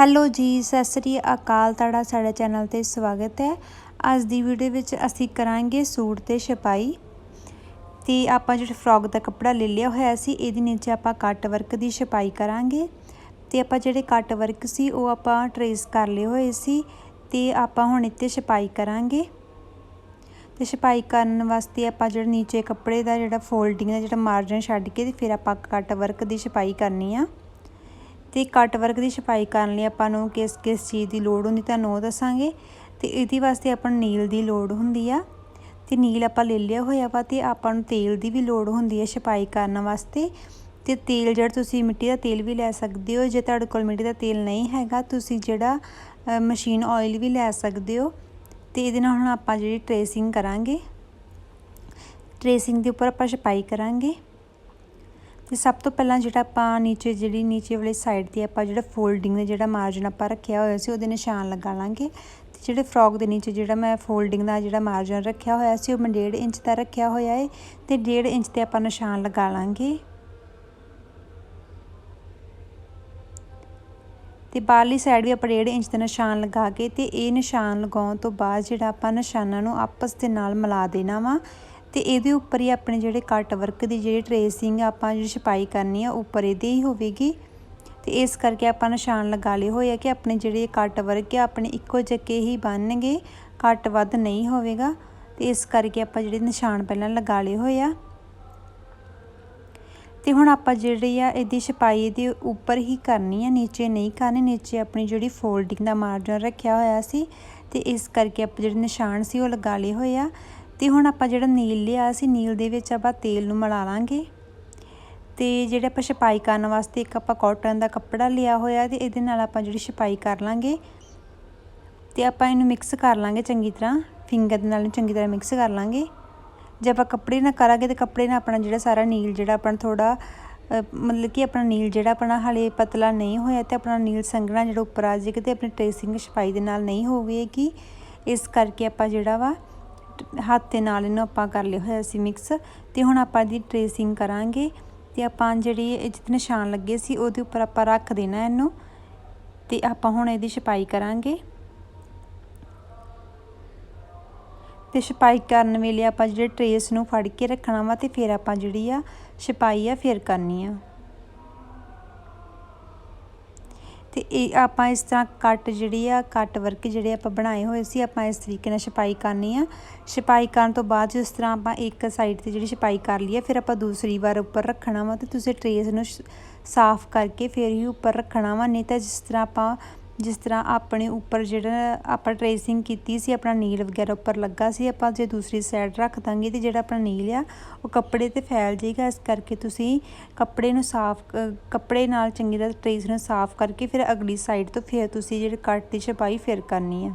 Hello ਜੀ, ਸਤਿ ਸ੍ਰੀ ਅਕਾਲ। ਤੁਹਾਡਾ ਸਾਡੇ ਚੈਨਲ ਤੇ ਸਵਾਗਤ ਹੈ। ਅੱਜ ਦੀ ਵੀਡੀਓ ਵਿੱਚ ਅਸੀਂ ਕਰਾਂਗੇ ਸੂਟ ਤੇ ਛਪਾਈ। ਤੇ ਆਪਾਂ ਜਿਹੜਾ ਫਰੋਕ ਦਾ ਕੱਪੜਾ ਲੈ ਲਿਆ ਹੋਇਆ ਸੀ, ਇਹਦੇ ਨੀਚੇ ਆਪਾਂ ਕੱਟ ਵਰਕ ਦੀ ਛਪਾਈ ਕਰਾਂਗੇ। ਤੇ ਆਪਾਂ ਜਿਹੜੇ ਕੱਟ ਵਰਕ ਸੀ, ਉਹ ਆਪਾਂ ਟਰੇਸ ਕਰ ਲਏ ਹੋਏ ਸੀ। ਤੇ ਆਪਾਂ ਹੁਣ ਇੱਥੇ ਛਪਾਈ ਕਰਾਂਗੇ। ਤੇ ਛਪਾਈ ਕਰਨ ਵਾਸਤੇ ਆਪਾਂ ਜਿਹੜਾ ਨੀਚੇ ਕੱਪੜੇ ਦਾ ਜਿਹੜਾ ਫੋਲਡਿੰਗ ਦਾ ਜਿਹੜਾ ਮਾਰਜਨ ਛੱਡ ਕੇ ਤੇ ਫਿਰ ਆਪਾਂ ਕੱਟ ਵਰਕ ਦੀ ਛਪਾਈ ਕਰਨੀ ਆ। ਤੇ ਕੱਟ ਵਰਕ ਦੀ ਛਪਾਈ ਕਰਨ ਲਈ ਆਪਾਂ ਨੂੰ ਕਿਸ ਕਿਸ ਚੀਜ਼ ਦੀ ਲੋੜ ਹੁੰਦੀ ਤੁਹਾਨੂੰ ਉਹ ਦੱਸਾਂਗੇ। ਤੇ ਇਹਦੇ ਵਾਸਤੇ ਆਪਾਂ ਨੂੰ ਨੀਲ ਦੀ ਲੋੜ ਹੁੰਦੀ ਆ। ਤੇ ਨੀਲ ਆਪਾਂ ਲੈ ਲਿਆ ਹੋਇਆ ਵਾ ਤੇ ਆਪਾਂ ਨੂੰ ਤੇਲ ਦੀ ਵੀ ਲੋੜ ਹੁੰਦੀ ਹੈ ਛਪਾਈ ਕਰਨ ਵਾਸਤੇ। ਤੇ ਤੇਲ ਜਿਹੜਾ ਤੁਸੀਂ ਮਿੱਟੀ ਦਾ ਤੇਲ ਵੀ ਲੈ ਸਕਦੇ ਹੋ, ਜੇ ਤੁਹਾਡੇ ਕੋਲ ਮਿੱਟੀ ਦਾ ਤੇਲ ਨਹੀਂ ਹੈਗਾ, ਤੁਸੀਂ ਜਿਹੜਾ ਮਸ਼ੀਨ ਆਇਲ ਵੀ ਲੈ ਸਕਦੇ ਹੋ। ਤੇ ਇਹਦੇ ਨਾਲ ਹੁਣ ਆਪਾਂ ਜਿਹੜੀ ਟ੍ਰੇਸਿੰਗ ਕਰਾਂਗੇ। ਟ੍ਰੇਸਿੰਗ ਦੇ ਉੱਪਰ ਆਪਾਂ ਛਪਾਈ ਕਰਾਂਗੇ। ਤੇ ਸਭ ਤੋਂ ਪਹਿਲਾਂ ਜਿਹੜਾ ਆਪਾਂ ਨੀਚੇ, ਜਿਹੜੀ ਨੀਚੇ ਵਾਲੀ ਸਾਈਡ ਤੇ ਆਪਾਂ ਜਿਹੜਾ ਫੋਲਡਿੰਗ ਦਾ ਜਿਹੜਾ ਮਾਰਜਨ ਆਪਾਂ ਰੱਖਿਆ ਹੋਇਆ ਸੀ, ਉਹਦੇ ਨਿਸ਼ਾਨ ਲਗਾ ਲਾਂਗੇ। ਤੇ ਜਿਹੜੇ ਫਰੋਕ ਦੇ ਨੀਚੇ ਜਿਹੜਾ ਮੈਂ ਫੋਲਡਿੰਗ ਦਾ ਜਿਹੜਾ ਮਾਰਜਨ ਰੱਖਿਆ ਹੋਇਆ ਸੀ, ਉਹ ਮੈਂ 1.5 ਇੰਚ ਦਾ ਰੱਖਿਆ ਹੋਇਆ ਹੈ ਤੇ 1.5 ਇੰਚ ਤੇ ਆਪਾਂ ਨਿਸ਼ਾਨ ਲਗਾ ਲਾਂਗੇ। ਤੇ ਬਾਹਰਲੀ ਸਾਈਡ ਵੀ ਆਪਾਂ 1.5 ਇੰਚ ਦਾ ਨਿਸ਼ਾਨ ਲਗਾ ਕੇ ਤੇ ਇਹ ਨਿਸ਼ਾਨ ਲਗਾਉਣ ਤੋਂ ਬਾਅਦ ਜਿਹੜਾ ਆਪਾਂ ਨਿਸ਼ਾਨਾਂ ਨੂੰ ਆਪਸ ਦੇ ਨਾਲ ਮਿਲਾ ਦੇਣਾ ਵਾ। ਤੇ ਇਹਦੇ ਉੱਪਰ ਹੀ ਆਪਣੇ ਜਿਹੜੇ ਕੱਟ ਵਰਕ ਦੀ ਜਿਹੜੀ ਟਰੇਸਿੰਗ ਆਪਾਂ ਜਿਹੜੀ ਛਪਾਈ ਕਰਨੀ ਆ, ਉੱਪਰ ਇਹਦੇ ਹੀ ਹੋਵੇਗੀ। ਤੇ ਇਸ ਕਰਕੇ ਆਪਾਂ ਨਿਸ਼ਾਨ ਲਗਾ ਲਏ ਹੋਏ ਆ ਕਿ ਆਪਣੇ ਜਿਹੜੇ ਕੱਟ ਵਰਕ ਆ, ਆਪਣੇ ਇੱਕੋ ਜੱਕੇ ਹੀ ਬਣਨਗੇ, ਕੱਟ ਵੱਧ ਨਹੀਂ ਹੋਵੇਗਾ। ਤੇ ਇਸ ਕਰਕੇ ਆਪਾਂ ਜਿਹੜੇ ਨਿਸ਼ਾਨ ਪਹਿਲਾਂ ਲਗਾ ਲਏ ਹੋਏ ਆ। ਤੇ ਹੁਣ ਆਪਾਂ ਜਿਹੜੀ ਆ ਇਹਦੀ ਛਪਾਈ ਦੇ ਉੱਪਰ ਹੀ ਕਰਨੀ ਆ, ਨੀਚੇ ਨਹੀਂ ਕਰਨੀ, ਨੀਚੇ ਆਪਣੀ ਜਿਹੜੀ ਫੋਲਡਿੰਗ ਦਾ ਮਾਰਜਨ ਰੱਖਿਆ ਹੋਇਆ ਸੀ। ਤੇ ਇਸ ਕਰਕੇ ਆਪਾਂ ਜਿਹੜੇ ਨਿਸ਼ਾਨ ਸੀ ਉਹ ਲਗਾ ਲਏ ਹੋਏ ਆ। ਤੇ ਹੁਣ ਆਪਾਂ ਜਿਹੜਾ ਨੀਲ ਲਿਆ ਸੀ ਨੀਲ ਦੇ ਵਿੱਚ ਆਪਾਂ ਤੇਲ ਨੂੰ ਮਿਲਾ ਲਾਂਗੇ। ਤੇ ਜਿਹੜੇ ਆਪਾਂ ਛਪਾਈ ਕਰਨ ਵਾਸਤੇ ਇੱਕ ਆਪਾਂ ਕਾਟਨ ਦਾ ਕੱਪੜਾ ਲਿਆ ਹੋਇਆ ਤੇ ਇਹਦੇ ਨਾਲ ਆਪਾਂ ਜਿਹੜੀ ਛਪਾਈ ਕਰ ਲਾਂਗੇ। ਤੇ ਆਪਾਂ ਇਹਨੂੰ ਮਿਕਸ ਕਰ ਲਾਂਗੇ ਚੰਗੀ ਤਰ੍ਹਾਂ ਫਿੰਗਰ ਦੇ ਨਾਲ ਚੰਗੀ ਤਰ੍ਹਾਂ ਮਿਕਸ ਕਰ ਲਾਂਗੇ। ਜੇ ਆਪਾਂ ਕੱਪੜੇ ਨਾਲ ਕਰਾਂਗੇ ਤੇ ਕੱਪੜੇ ਨਾਲ ਆਪਣਾ ਜਿਹੜਾ ਸਾਰਾ ਨੀਲ ਜਿਹੜਾ ਆਪਣਾ ਥੋੜਾ ਮਤਲਬ ਕਿ ਆਪਣਾ ਨੀਲ ਜਿਹੜਾ ਆਪਣਾ ਹਲੇ ਪਤਲਾ ਨਹੀਂ ਹੋਇਆ ਤੇ ਆਪਣਾ ਨੀਲ ਸੰਘਣਾ ਜਿਹੜਾ ਉੱਪਰ ਆ ਜੇ ਕਿਤੇ ਆਪਣੀ ਟ੍ਰੇਸਿੰਗ ਛਪਾਈ ਦੇ ਨਾਲ ਨਹੀਂ ਹੋਵੇਗੀ। ਇਸ ਕਰਕੇ ਆਪਾਂ ਜਿਹੜਾ ਵਾ ਹੱਥ ਦੇ ਨਾਲ ਇਹਨੂੰ ਆਪਾਂ ਕਰ ਲਿਆ ਹੋਇਆ ਸੀ ਮਿਕਸ ਤੇ ਹੁਣ ਆਪਾਂ ਇਹਦੀ ਟ੍ਰੇਸਿੰਗ ਕਰਾਂਗੇ ਤੇ ਆਪਾਂ ਜਿਹੜੀ ਜਿੱਥੇ ਨਿਸ਼ਾਨ ਲੱਗੇ ਸੀ ਉਹਦੇ ਉੱਪਰ ਆਪਾਂ ਰੱਖ ਦੇਣਾ ਇਹਨੂੰ ਤੇ ਆਪਾਂ ਹੁਣ ਇਹਦੀ ਛਪਾਈ ਕਰਾਂਗੇ। ਤੇ ਛਪਾਈ ਕਰਨ ਵੇਲੇ ਆਪਾਂ ਜਿਹੜੇ ਟ੍ਰੇਸ ਨੂੰ ਫੜ ਕੇ ਰੱਖਣਾ ਵਾ ਤੇ ਫਿਰ ਆਪਾਂ ਜਿਹੜੀ ਆ ਛਪਾਈ ਆ ਫਿਰ ਕਰਨੀ ਆ। ਤੇ ਇਹ ਆਪਾਂ ਇਸ ਤਰ੍ਹਾਂ ਕੱਟ ਜਿਹੜੀ ਆ, ਕੱਟ ਵਰਕ ਜਿਹੜੇ ਆਪਾਂ ਬਣਾਏ ਹੋਏ ਸੀ, ਆਪਾਂ ਇਸ ਤਰੀਕੇ ਨਾਲ ਛਪਾਈ ਕਰਨੀ ਆ। ਛਪਾਈ ਕਰਨ ਤੋਂ ਬਾਅਦ ਜਿਸ ਤਰ੍ਹਾਂ ਆਪਾਂ ਇੱਕ ਸਾਈਡ ਤੇ ਜਿਹੜੀ ਛਪਾਈ ਕਰ ਲਈ ਆ, ਫਿਰ ਆਪਾਂ ਦੂਸਰੀ ਵਾਰ ਉੱਪਰ ਰੱਖਣਾ ਵਾ ਤੇ ਤੁਸੀਂ ਟ੍ਰੇਸ ਨੂੰ ਸਾਫ਼ ਕਰਕੇ ਫਿਰ ਹੀ ਉੱਪਰ ਰੱਖਣਾ ਵਾ, ਨਹੀਂ ਤਾਂ ਜਿਸ ਤਰ੍ਹਾਂ ਆਪਾਂ ਜਿਸ ਤਰ੍ਹਾਂ ਆਪਣੇ ਉੱਪਰ ਜਿਹੜਾ ਆਪਾਂ ਟਰੇਸਿੰਗ ਕੀਤੀ ਸੀ, ਆਪਣਾ ਨੀਲ ਵਗੈਰਾ ਉੱਪਰ ਲੱਗਾ ਸੀ, ਆਪਾਂ ਜੇ ਦੂਸਰੀ ਸਾਈਡ ਰੱਖ ਦਾਂਗੇ ਤੇ ਜਿਹੜਾ ਆਪਣਾ ਨੀਲ ਆ, ਉਹ ਕੱਪੜੇ ਤੇ ਫੈਲ ਜਾਏਗਾ। ਇਸ ਕਰਕੇ ਤੁਸੀਂ ਕੱਪੜੇ ਨੂੰ ਸਾਫ਼ ਕੱਪੜੇ ਨਾਲ ਚੰਗੀ ਤਰ੍ਹਾਂ ਟਰੇਸ ਨੂੰ ਸਾਫ਼ ਕਰਕੇ ਫਿਰ ਅਗਲੀ ਸਾਈਡ ਤੋਂ ਫਿਰ ਤੁਸੀਂ ਜਿਹੜੇ ਕੱਟ ਦੀ ਛਪਾਈ ਫਿਰ ਕਰਨੀ ਹੈ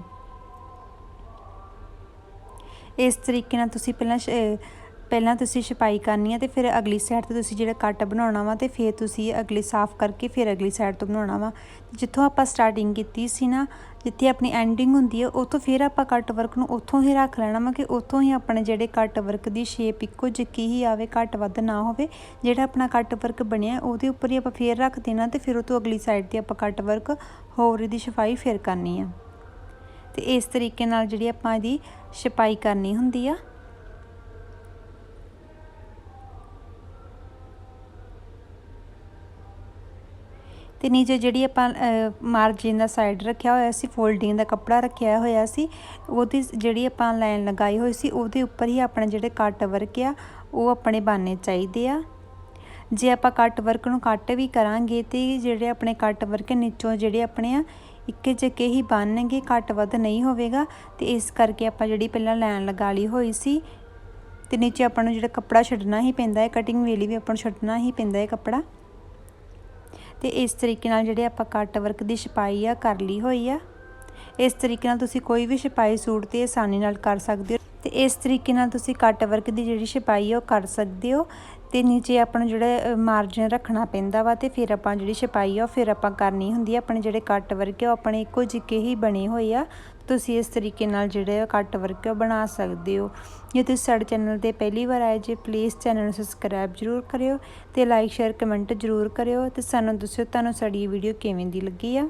ਇਸ ਤਰੀਕੇ ਨਾਲ ਤੁਸੀਂ ਪਹਿਲਾਂ ਪਹਿਲਾਂ ਤੁਸੀਂ ਛਪਾਈ ਕਰਨੀ ਹੈ ਤੇ ਫਿਰ ਅਗਲੀ ਸਾਈਡ ਤੇ ਤੁਸੀਂ ਜਿਹੜਾ ਕੱਟ ਬਣਾਉਣਾ ਵਾ ਤੇ ਫਿਰ ਤੁਸੀਂ ਅਗਲੀ ਸਾਫ਼ ਕਰਕੇ ਫਿਰ ਅਗਲੀ ਸਾਈਡ ਤੋਂ ਬਣਾਉਣਾ ਵਾ। ਜਿੱਥੋਂ ਆਪਾਂ ਸਟਾਰਟਿੰਗ ਕੀਤੀ ਸੀ ਨਾ, ਜਿੱਥੇ ਆਪਣੀ ਐਂਡਿੰਗ ਹੁੰਦੀ ਹੈ ਉਥੋਂ ਫਿਰ ਆਪਾਂ ਕੱਟ ਵਰਕ ਨੂੰ ਉਥੋਂ ਹੀ ਰੱਖ ਲੈਣਾ ਵਾ ਕਿ ਉਥੋਂ ਹੀ ਆਪਣੇ ਜਿਹੜੇ ਕੱਟ ਵਰਕ ਦੀ ਸ਼ੇਪ ਇੱਕੋ ਜਿੱਕੀ ਹੀ ਆਵੇ, ਘੱਟ ਵੱਧ ਨਾ ਹੋਵੇ। ਜਿਹੜਾ ਆਪਣਾ ਕੱਟ ਵਰਕ ਬਣਿਆ, ਉਹਦੇ ਉੱਪਰ ਹੀ ਆਪਾਂ ਫੇਰ ਰੱਖ ਦੇਣਾ ਤੇ ਫਿਰ ਉਹ ਤੋਂ ਅਗਲੀ ਸਾਈਡ ਤੇ ਆਪਾਂ ਕੱਟ ਵਰਕ ਹੋਰ ਇਹਦੀ ਛਪਾਈ ਫੇਰ ਕਰਨੀ ਆ। ਤੇ ਇਸ ਤਰੀਕੇ ਨਾਲ ਜਿਹੜੀ ਆਪਾਂ ਇਹਦੀ ਛਪਾਈ ਕਰਨੀ ਹੁੰਦੀ ਆ ਤੇ ਨੀਚੇ ਜਿਹੜੀ ਆਪਾਂ ਮਾਰਜਿਨ ਦਾ ਸਾਈਡ ਰੱਖਿਆ ਹੋਇਆ ਸੀ ਫੋਲਡਿੰਗ ਦਾ ਕੱਪੜਾ ਰੱਖਿਆ ਹੋਇਆ ਸੀ, ਉਹਦੀ ਜਿਹੜੀ ਆਪਾਂ ਲਾਈਨ ਲਗਾਈ ਹੋਈ ਸੀ, ਉਹਦੇ ਉੱਪਰ ਹੀ ਆਪਣੇ ਜਿਹੜੇ ਕੱਟ ਵਰਕ ਆ, ਉਹ ਆਪਣੇ ਬਾਨੇ ਚਾਹੀਦੇ ਆ। ਜੇ ਆਪਾਂ ਕੱਟ ਵਰਕ ਨੂੰ ਕੱਟ ਵੀ ਕਰਾਂਗੇ, ਤੇ ਜਿਹੜੇ ਆਪਣੇ ਕੱਟ ਵਰਕ ਨੀਚੋਂ ਜਿਹੜੇ ਆਪਣੇ ਆ, ਇੱਕੇ ਜਕੇ ਹੀ ਬਣਨਗੇ ਕੱਟ ਵੱਧ ਨਹੀਂ ਹੋਵੇਗਾ, ਤੇ ਇਸ ਕਰਕੇ ਆਪਾਂ ਜਿਹੜੀ ਪਹਿਲਾਂ ਲਾਈਨ ਲਗਾ ਲਈ ਹੋਈ ਸੀ, ਤੇ ਨੀਚੇ ਆਪਾਂ ਨੂੰ ਜਿਹੜਾ ਕੱਪੜਾ ਛੱਡਣਾ ਹੀ ਪੈਂਦਾ ਹੈ ਕਟਿੰਗ ਵੇਲੇ ਵੀ ਆਪਾਂ ਨੂੰ ਛੱਡਣਾ ਹੀ ਪੈਂਦਾ ਹੈ ਕੱਪੜਾ। ਤੇ ਇਸ ਤਰੀਕੇ ਨਾਲ ਜਿਹੜੇ ਆਪਾਂ ਕੱਟ ਵਰਕ ਦੀ ਛਪਾਈ ਆ, ਕਰ ਲਈ ਹੋਈ ਆ। ਇਸ ਤਰੀਕੇ ਨਾਲ ਤੁਸੀਂ ਕੋਈ ਵੀ ਛਪਾਈ ਸੂਟ ਤੇ ਆਸਾਨੀ ਨਾਲ ਕਰ ਸਕਦੇ ਹੋ ਤੇ ਇਸ ਤਰੀਕੇ ਨਾਲ ਤੁਸੀਂ ਕੱਟ ਵਰਕ ਦੀ ਜਿਹੜੀ ਛਪਾਈ ਆ ਉਹ ਕਰ ਸਕਦੇ ਹੋ ਤੇ ਨੀਚੇ ਆਪਣਾ ਜਿਹੜਾ ਮਾਰਜਨ ਰੱਖਣਾ ਪੈਂਦਾ ਵਾ ਤੇ ਫਿਰ ਆਪਾਂ ਜਿਹੜੀ ਛਪਾਈ ਆ ਉਹ ਫਿਰ ਆਪਾਂ ਕਰਨੀ ਹੁੰਦੀ ਆ। ਆਪਣੇ ਜਿਹੜੇ ਕੱਟ ਵਰਕ ਆ ਉਹ ਆਪਣੇ ਇੱਕੋ ਜਿੱਕੇ ਹੀ ਬਣੇ ਹੋਏ ਆ। ਤੁਸੀਂ ਇਸ ਤਰੀਕੇ ਨਾਲ ਜਿਹੜੇ ਕੱਟ ਵਰਕ ਬਣਾ ਸਕਦੇ ਹੋ। ਜੇ ਤੁਸੀਂ ਸਾਡੇ ਚੈਨਲ ਤੇ ਪਹਿਲੀ ਵਾਰ ਆਏ ਜੇ ਪਲੀਜ਼ ਚੈਨਲ ਨੂੰ ਸਬਸਕ੍ਰਾਈਬ ਜ਼ਰੂਰ ਕਰਿਓ ਤੇ ਲਾਈਕ ਸ਼ੇਅਰ ਕਮੈਂਟ ਜ਼ਰੂਰ ਕਰਿਓ ਤੇ ਸਾਨੂੰ ਦੱਸਿਓ ਤੁਹਾਨੂੰ ਸਾਡੀ ਵੀਡੀਓ ਕਿਵੇਂ ਦੀ ਲੱਗੀ ਆ।